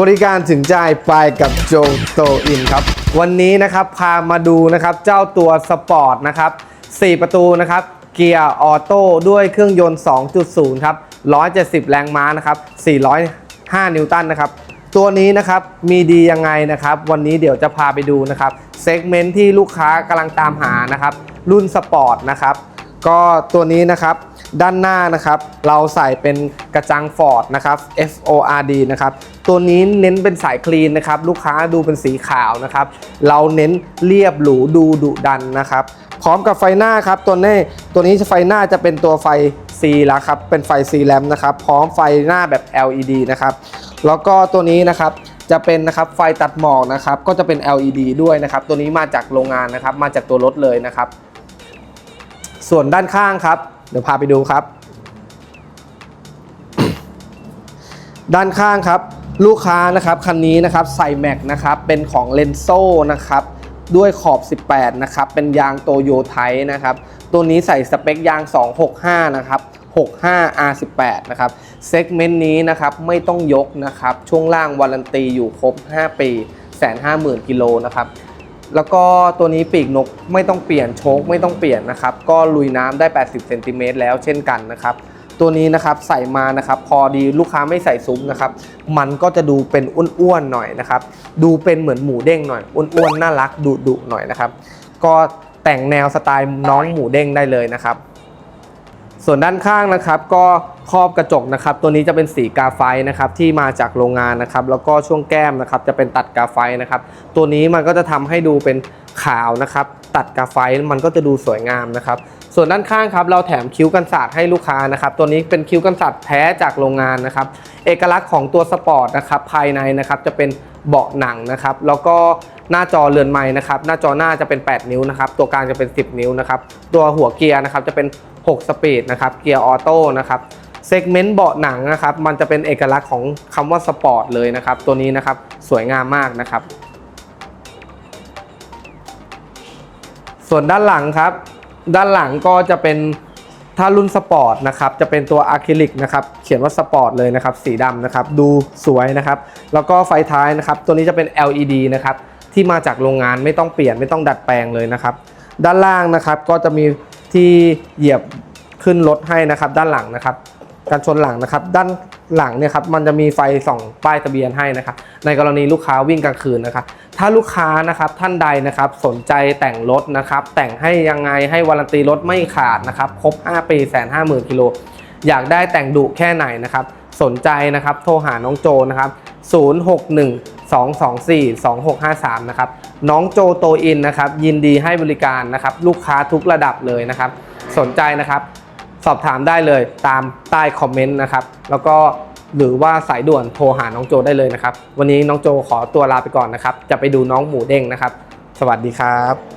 บริการถึงใจไปกับโจโตอินครับ วันนี้นะครับพามาดูนะครับเจ้าตัวสปอร์ตนะครับ4 ประตูนะครับเกียร์ออโต้ด้วยเครื่องยนต์ 2.0 ครับ 170 แรงม้านะครับ 405 นิวตันนะครับ ตัวนี้นะครับมีดียังไงนะครับ วันนี้เดี๋ยวจะพาไปดูนะครับเซกเมนต์ที่ลูกค้ากำลังตามหานะครับ รุ่นสปอร์ตนะครับ ก็ตัวนี้นะครับ ด้านหน้านะครับเราใส่เป็นกระจังฟอร์ดนะครับ F O R D นะครับตัวนี้เน้นเป็นสายคลีนนะครับลูกค้าดูเป็นสีขาวนะครับเราเน้นเรียบหรูดูดุดันนะครับพร้อมกับไฟหน้าครับตัวนี้ตัวนี้ไฟหน้าจะเป็นตัวไฟ C แล้วครับเป็นไฟ C แลมนะครับพร้อมไฟหน้าแบบ LED นะครับแล้วก็ตัวนี้นะครับจะเป็นนะครับไฟตัดหมอกนะครับก็จะเป็น LED ด้วยนะครับตัวนี้มาจากโรงงานนะครับมาจากตัวรถเลยนะครับ ส่วนด้านข้างครับ เดี๋ยวพาไปดูครับ ด้านข้างครับ ลูกค้านะครับคันนี้นะครับใส่แม็กนะครับเป็นของเลนโซนะครับด้วยขอบ 18 นะครับ เป็นยางโตโยไทนะครับ ตัวนี้ใส่สเปคยาง 265 นะครับ 65 R18 นะครับ เซกเมนต์นี้นะครับไม่ต้องยกนะครับ ช่วงล่างวารันตีอยู่ครบ 5 ปีแสนห้าหมื่นกิโลนะครับ แล้วก็ตัวนี้ปีกนกไม่ต้องเปลี่ยนโชคไม่ต้องเปลี่ยนนะครับ ก็ลุยน้ำได้ 80เซนติเมตรแล้วเช่นกันนะครับ ตัวนี้นะครับใส่มานะครับ พอดีลูกค้าไม่ใส่ซุ้มนะครับ มันก็จะดูเป็นอ้วนๆหน่อยนะครับ ดูเป็นเหมือนหมูเด้งหน่อยอ้วนๆน่ารักดุดุๆหน่อยนะครับ ก็แต่งแนวสไตล์น้องหมูเด้งได้เลยนะครับ ส่วนด้านข้างนะครับก็ครอบกระจกนะครับ ตัวนี้จะเป็นสีกาไฟนะครับที่มาจากโรงงานนะครับ แล้วก็ช่วงแก้มนะครับจะเป็นตัดกาไฟนะครับ ตัวนี้มันก็จะทำให้ดูเป็นขาวนะครับ ตัดกาไฟมันก็จะดูสวยงามนะครับ ส่วนด้านข้างครับเราแถมคิ้วกันศาสตร์ให้ลูกค้านะครับ ตัวนี้เป็นคิ้วกันศาสตร์แท้จากโรงงานนะครับ เอกลักษณ์ของตัวสปอร์ตนะครับภายในนะครับจะเป็นเบาะหนังนะครับ แล้วก็หน้าจอเรือนไม้นะครับ หน้าจอหน้าจะเป็น 8 นิ้วนะครับ ตัวกลางจะเป็น 10 นิ้วนะครับ ตัวหัวเกียร์นะครับจะเป็น 6 สปีดนะครับ เกียร์ออโต้นะครับเซกเมนต์เบาะหนังนะครับ มันจะเป็นเอกลักษณ์ของคำว่าสปอร์ตเลยนะครับ ตัวนี้นะครับสวยงามมากนะครับ ส่วนด้านหลังครับ ด้านหลังก็จะเป็นถ้ารุ่นสปอร์ตนะครับ จะเป็นตัวอะคริลิกนะครับ เขียนว่าสปอร์ตเลยนะครับ สีดำนะครับ ดูสวยนะครับ แล้วก็ไฟท้ายนะครับ ตัวนี้จะเป็น LED นะครับ ที่มาจากโรงงานไม่ต้องเปลี่ยนไม่ต้องดัดแปลงเลยนะครับ ด้านล่างนะครับก็จะมี ที่เหยียบขึ้นรถให้นะครับ ด้านหลังนะครับ การชนหลังนะครับ ด้านหลังเนี่ยครับมันจะมีไฟส่องป้ายทะเบียนให้นะครับ ในกรณีลูกค้าวิ่งกลางคืนนะครับ ถ้าลูกค้านะครับท่านใดนะครับสนใจแต่งรถนะครับ แต่งให้ยังไงให้วารันตีรถไม่ขาดนะครับ ครบ 5 ปีแสนห้าหมื่นกิโลอยากได้แต่งดุแค่ไหนนะครับ สนใจนะครับ โทรหาน้องโจนะครับ 061 224 2653 นะครับ น้องโจโตอินนะครับ ยินดีให้บริการนะครับ ลูกค้าทุกระดับเลยนะครับ สนใจนะครับ สอบถามได้เลยตามใต้คอมเมนต์นะครับ แล้วก็หรือว่าสายด่วนโทรหาน้องโจได้เลยนะครับ วันนี้น้องโจขอตัวลาไปก่อนนะครับ จะไปดูน้องหมูเด้งนะครับ สวัสดีครับ